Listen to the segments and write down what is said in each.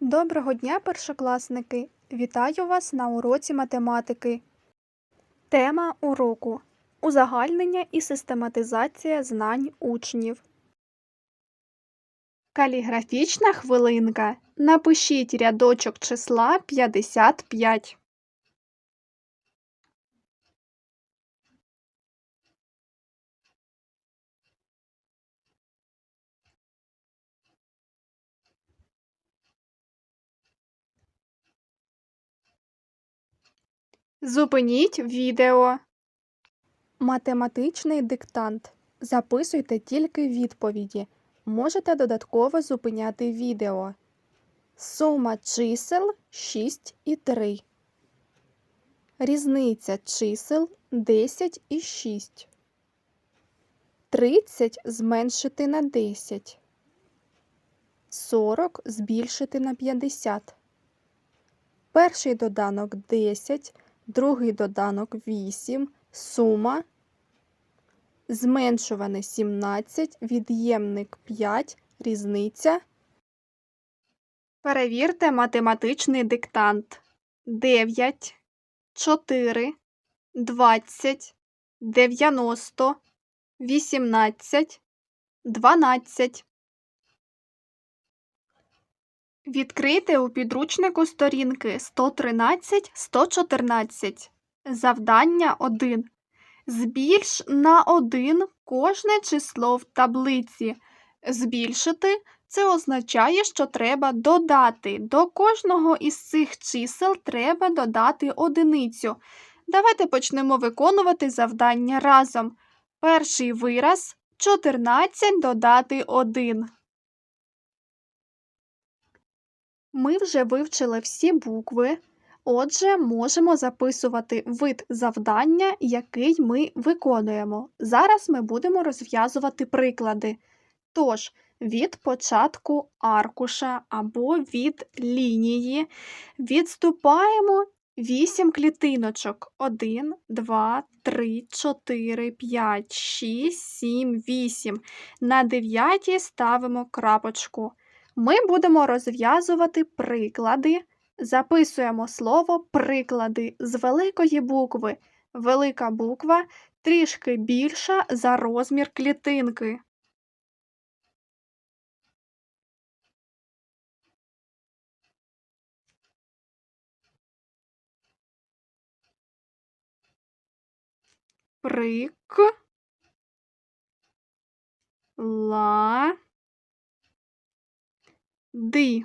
Доброго дня, першокласники! Вітаю вас на уроці математики. Тема уроку Узагальнення і систематизація знань учнів. Каліграфічна хвилинка. Напишіть рядочок числа 55. Зупиніть відео. Математичний диктант. Записуйте тільки відповіді. Можете додатково зупиняти відео. Сума чисел 6 і 3. Різниця чисел 10 і 6. 30 зменшити на 10. 40 збільшити на 50. Перший доданок 10, другий доданок 8, сума, зменшуване 17, від'ємник 5, різниця. Перевірте математичний диктант. 9, 4, 20, 90, 18, 12. Відкрийте у підручнику сторінки 113-114. Завдання 1. Збільш на 1 кожне число в таблиці. Збільшити це означає, що треба додати. До кожного із цих чисел треба додати одиницю. Давайте почнемо виконувати завдання разом. Перший вираз 14 додати 1. Ми вже вивчили всі букви, отже, можемо записувати вид завдання, який ми виконуємо. Зараз ми будемо розв'язувати приклади. Тож, від початку аркуша або від лінії відступаємо 8 клітиночок. 1, 2, 3, 4, 5, 6, 7, 8. На 9 ставимо крапочку. Ми будемо розв'язувати приклади. Записуємо слово приклади з великої букви. Велика буква трішки більша за розмір клітинки. Прик. Ла. Ди.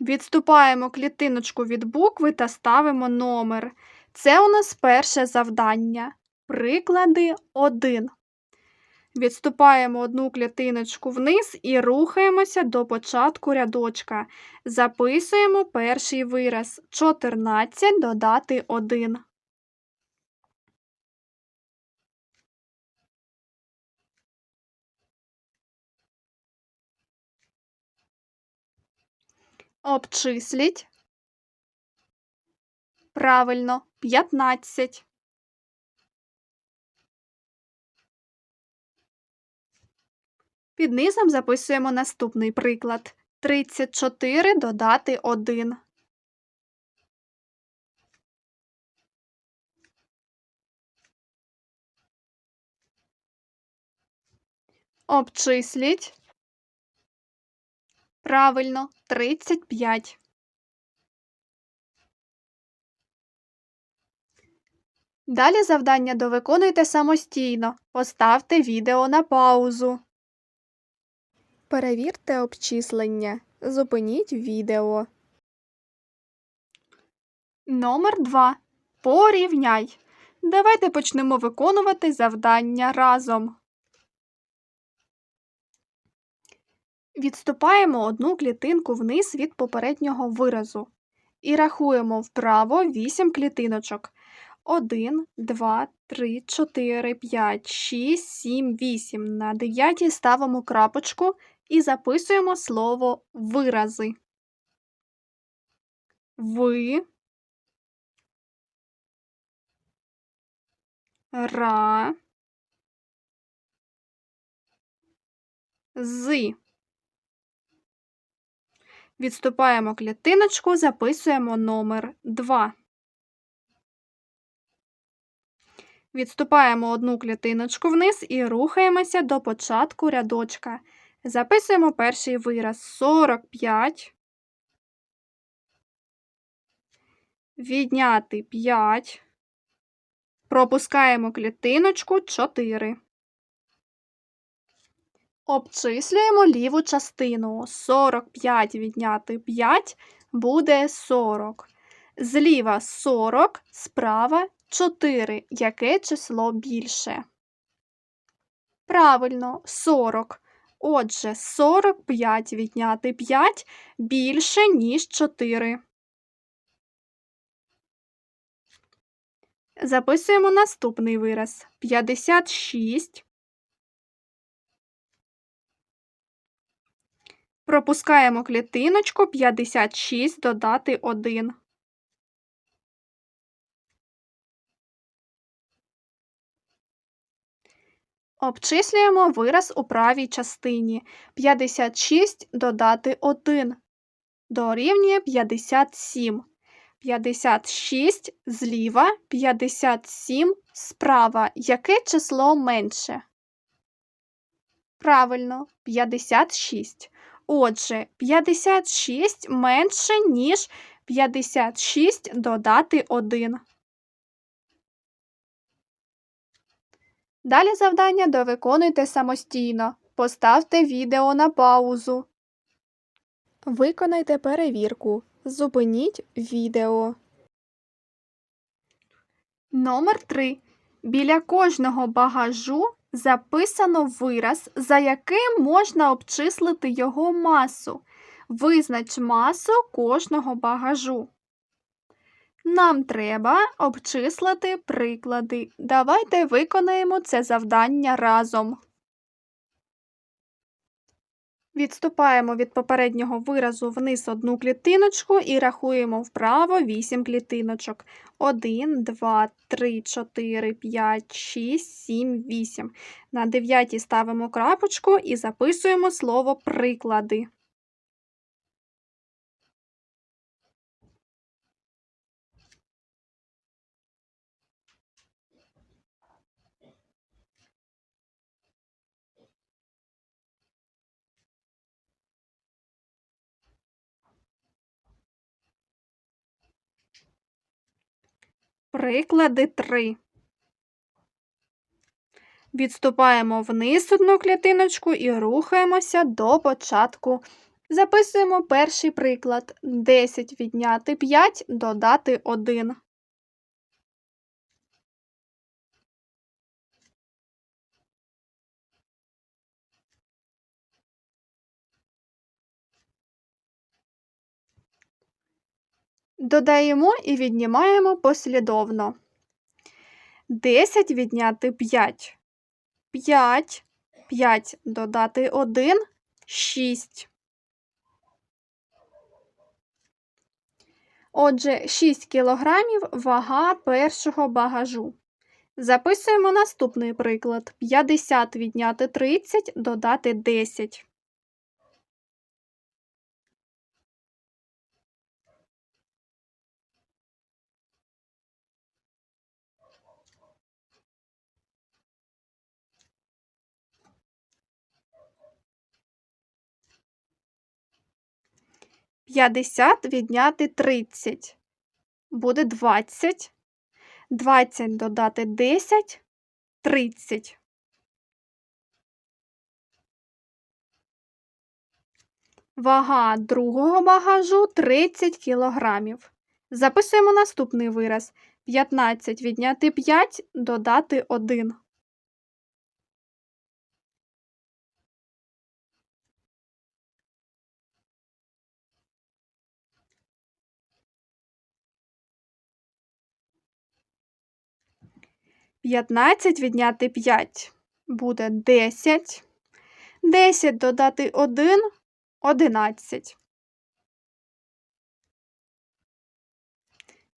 Відступаємо клітиночку від букви та ставимо номер. Це у нас перше завдання. Приклади 1. Відступаємо одну клітиночку вниз і рухаємося до початку рядочка. Записуємо перший вираз 14 додати 1. Обчисліть. Правильно, 15. Під низом записуємо наступний приклад. 34 додати 1. Обчисліть. Правильно, 35. Далі завдання довиконуйте самостійно. Поставте відео на паузу. Перевірте обчислення. Зупиніть відео. Номер 2. Порівняй. Давайте почнемо виконувати завдання разом. Відступаємо одну клітинку вниз від попереднього виразу і рахуємо вправо 8 клітиночок. 1, 2, 3, 4, 5, 6, 7, 8. На 9 ставимо крапочку і записуємо слово вирази. Ви. Ра. з. Відступаємо клітиночку, записуємо номер 2. Відступаємо одну клітиночку вниз і рухаємося до початку рядочка. Записуємо перший вираз 45. Відняти 5. Пропускаємо клітиночку 4. Обчислюємо ліву частину. 45 відняти 5 буде 40. Зліва 40, справа 4. Яке число більше? Правильно, 40. Отже, 45 відняти 5 більше, ніж 4. Записуємо наступний вираз. 56. Пропускаємо клітиночку 56 додати 1. Обчислюємо вираз у правій частині. 56 додати 1 дорівнює 57. 56 зліва, 57 справа. Яке число менше? Правильно, 56. Отже, 56 менше, ніж 56 додати 1. Далі завдання довиконуйте самостійно. Поставте відео на паузу. Виконайте перевірку. Зупиніть відео. Номер 3. Біля кожного багажу записано вираз, за яким можна обчислити його масу. Визнач масу кожного багажу. Нам треба обчислити приклади. Давайте виконаємо це завдання разом. Відступаємо від попереднього виразу вниз одну клітиночку і рахуємо вправо 8 клітиночок. 1, 2, 3, 4, 5, 6, 7, 8. На 9 ставимо крапочку і записуємо слово приклади. Приклади 3. Відступаємо вниз одну клітиночку і рухаємося до початку. Записуємо перший приклад. 10 відняти 5 додати 1. Додаємо і віднімаємо послідовно. 10 відняти 5. 5. 5 додати 1 6. Отже, 6 кілограмів вага першого багажу. Записуємо наступний приклад: 50 відняти 30 додати 10. П'ятдесят відняти тридцять. Буде двадцять. Двадцять додати десять. Тридцять. Вага другого багажу 30 кілограмів. Записуємо наступний вираз. 15 відняти 5 додати 1. П'ятнадцять відняти 5 буде 10. 10 додати 1 11.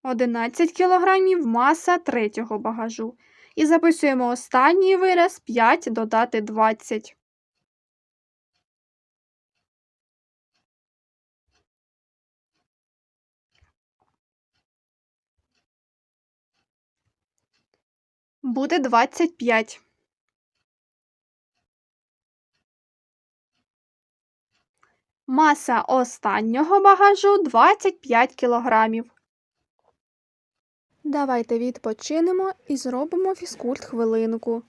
11 кілограмів маса третього багажу. І записуємо останній вираз 5 додати 20. Буде 25. Маса останнього багажу 25 кілограмів. Давайте відпочинемо і зробимо фізкульт хвилинку.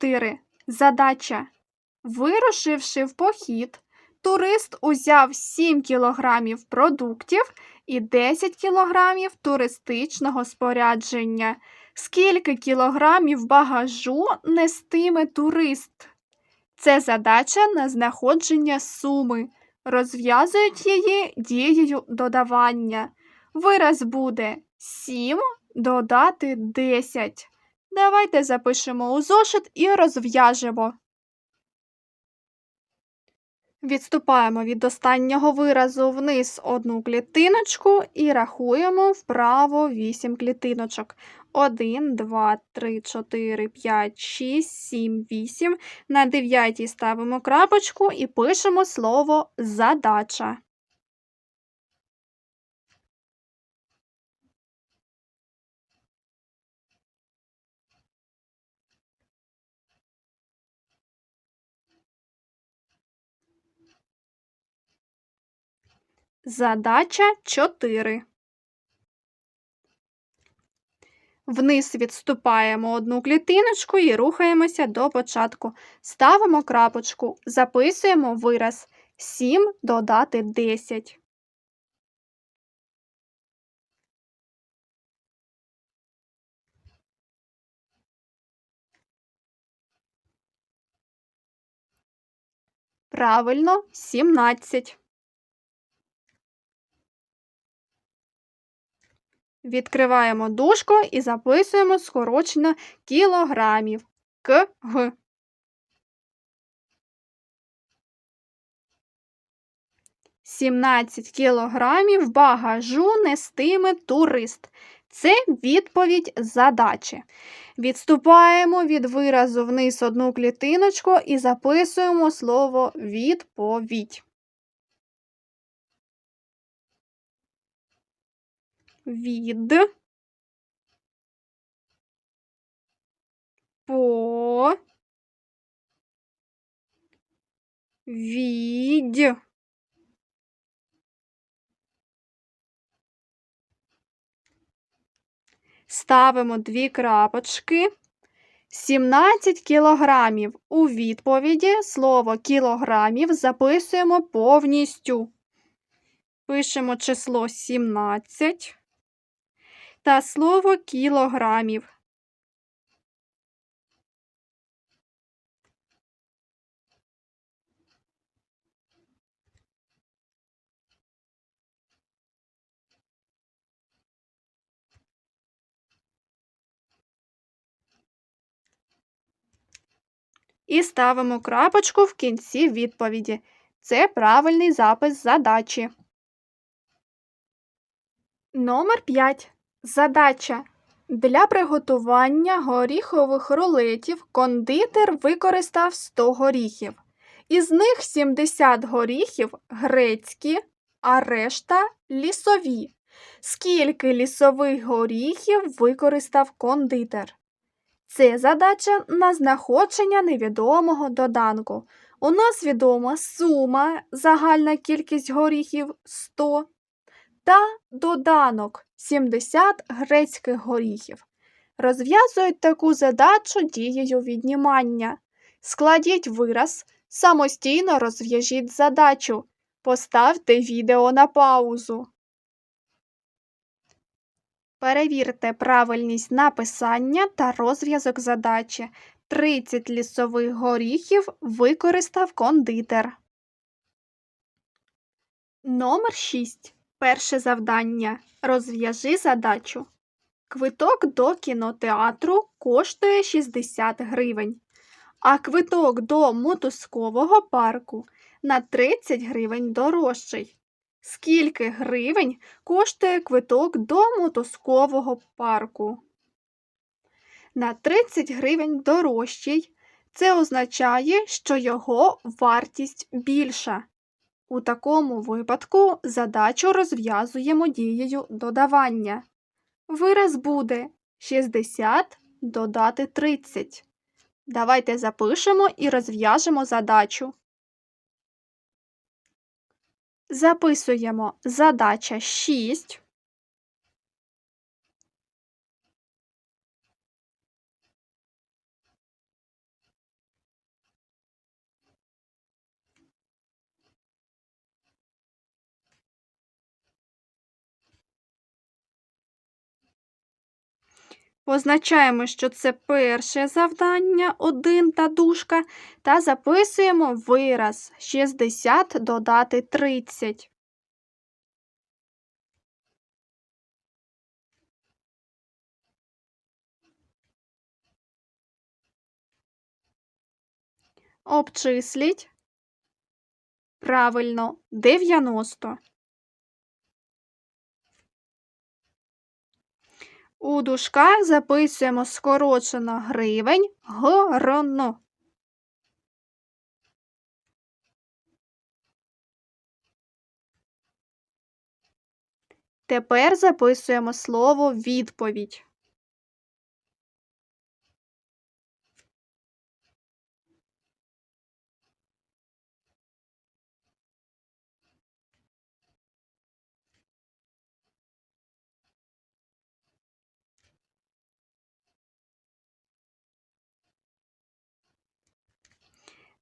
4. Задача. Вирушивши в похід, турист узяв 7 кілограмів продуктів і 10 кілограмів туристичного спорядження. Скільки кілограмів багажу нестиме турист? Це задача на знаходження суми. Розв'язують її дією додавання. Вираз буде 7 додати 10. Давайте запишемо у зошит і розв'яжемо. Відступаємо від останнього виразу вниз одну клітиночку і рахуємо вправо 8 клітиночок. 1, 2, 3, 4, 5, 6, 7, 8. На дев'ятій ставимо крапочку і пишемо слово задача. Задача 4. Вниз відступаємо одну клітиночку і рухаємося до початку. Ставимо крапочку, записуємо вираз 7 додати 10. Правильно, 17. Відкриваємо дужку і записуємо скорочення кілограмів. КГ. Сімнадцять кілограмів багажу нестиме турист. Це відповідь задачі. Відступаємо від виразу вниз одну клітиночку і записуємо слово відповідь. Від по від Ставимо дві крапочки. 17 кілограмів. У відповіді слово кілограмів записуємо повністю. Пишемо число 17 та слово кілограмів. І ставимо крапочку в кінці відповіді. Це правильний запис задачі. Номер 5. Задача. Для приготування горіхових рулетів кондитер використав 100 горіхів. Із них 70 горіхів грецькі, а решта лісові. Скільки лісових горіхів використав кондитер? Це задача на знаходження невідомого доданку. У нас відома сума, загальна кількість горіхів 100 та доданок 70 грецьких горіхів. розв'язують таку задачу дією віднімання. Складіть вираз, самостійно розв'яжіть задачу. Поставте відео на паузу. Перевірте правильність написання та розв'язок задачі. 30 лісових горіхів використав кондитер. Номер 6. Перше завдання. Розв'яжи задачу. Квиток до кінотеатру коштує 60 гривень, а квиток до мотузкового парку на 30 гривень дорожчий. Скільки гривень коштує квиток до мотузкового парку? На 30 гривень дорожчий. Це означає, що його вартість більша. У такому випадку задачу розв'язуємо дією додавання. Вираз буде 60 додати 30. Давайте запишемо і розв'яжемо задачу. Записуємо задача 6. Позначаємо, що це перше завдання 1 та дужка, та записуємо вираз 60 додати 30. Обчисліть. Правильно, 90. У дужках записуємо скорочено гривень гороно. Тепер записуємо слово відповідь.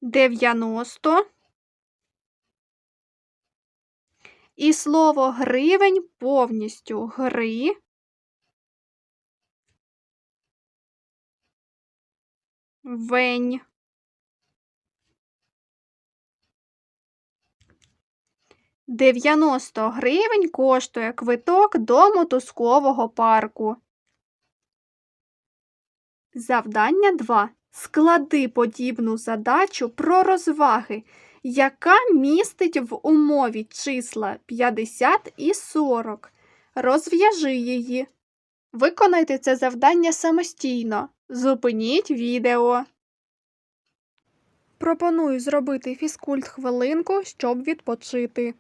Дев'яносто. І слово гривень повністю гри. Вень. Дев'яносто гривень коштує квиток до мотузкового парку. Завдання 2. Склади подібну задачу про розваги, яка містить в умові числа 50 і 40. Розв'яжи її. Виконайте це завдання самостійно. Зупиніть відео. Пропоную зробити фізкульт хвилинку, щоб відпочити.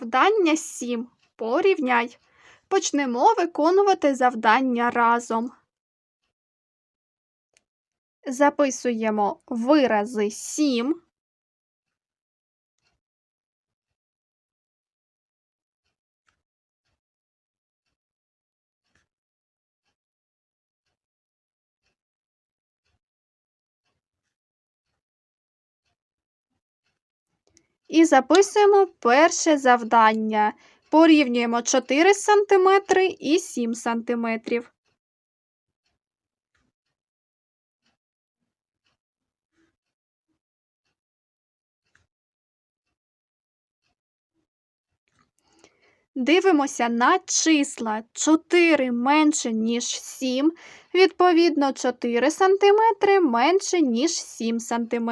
Завдання 7. Порівняй. Почнемо виконувати завдання разом. Записуємо вирази 7. І записуємо перше завдання. Порівнюємо 4 см і 7 см. Дивимося на числа 4 менше, ніж 7, відповідно 4 см менше, ніж 7 см.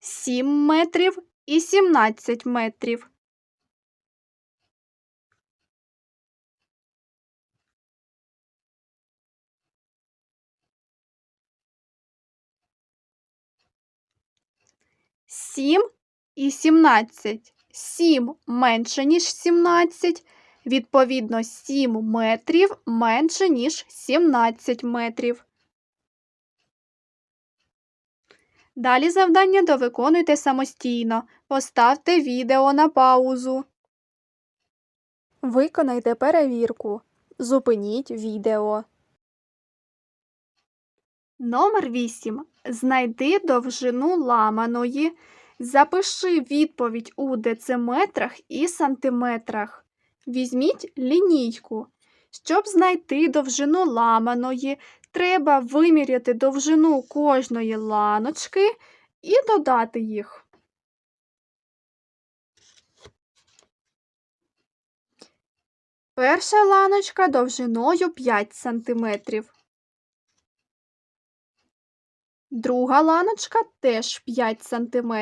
7 метрів і 17 метрів. Сім і 17. 7 менше, ніж 17. Відповідно, 7 метрів менше, ніж 17 метрів. Далі завдання довиконуйте самостійно. Поставте відео на паузу. Виконайте перевірку. Зупиніть відео. Номер 8. Знайди довжину ламаної. Запиши відповідь у дециметрах і сантиметрах. Візьміть лінійку. Щоб знайти довжину ламаної, треба виміряти довжину кожної ланочки і додати їх. Перша ланочка довжиною 5 см. Друга ланочка теж 5 см.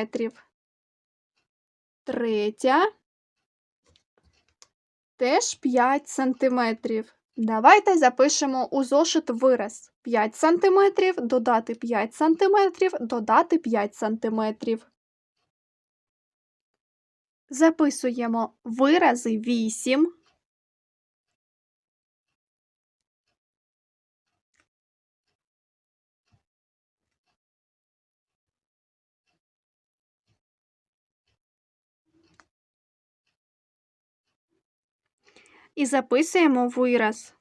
Третя теж 5 см. Давайте запишемо у зошит вираз 5 см, додати 5 см, додати 5 см. Записуємо вирази 8. І записуємо вираз.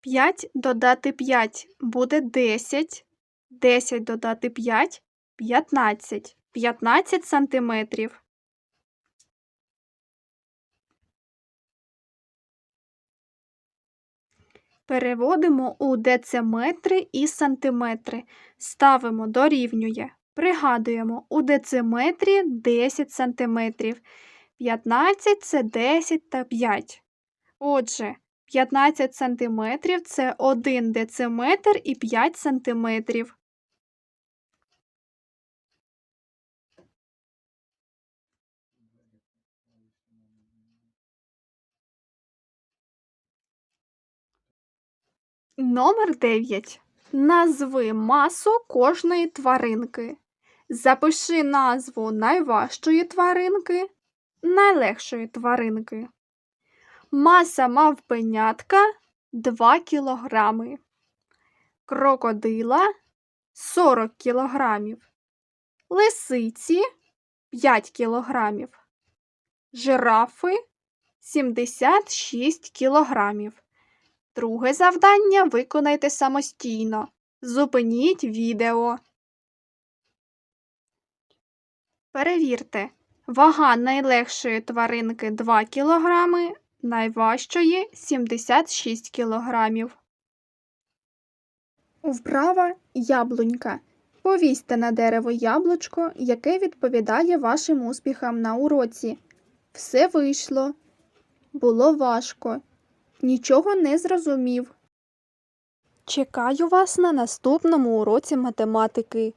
П'ять додати п'ять буде десять. Десять додати п'ять п'ятнадцять. П'ятнадцять сантиметрів. Переводимо у дециметри і сантиметри. Ставимо дорівнює. Пригадуємо, у дециметрі 10 сантиметрів. 15 – це 10 та 5. Отже, 15 сантиметрів – це 1 дециметр і 5 сантиметрів. Номер 9. Назви масу кожної тваринки. Запиши назву найважчої тваринки, найлегшої тваринки. Маса мавпенятка 2 кілограми. Крокодила 40 кілограмів. Лисиці 5 кілограмів. Жирафи 76 кілограмів. Друге завдання виконайте самостійно. Зупиніть відео. Перевірте. Вага найлегшої тваринки 2 кг, найважчої 76 кг. Вправа яблунька. Повісьте на дерево яблучко, яке відповідає вашим успіхам на уроці. Все вийшло. Було важко. Нічого не зрозумів. Чекаю вас на наступному уроці математики.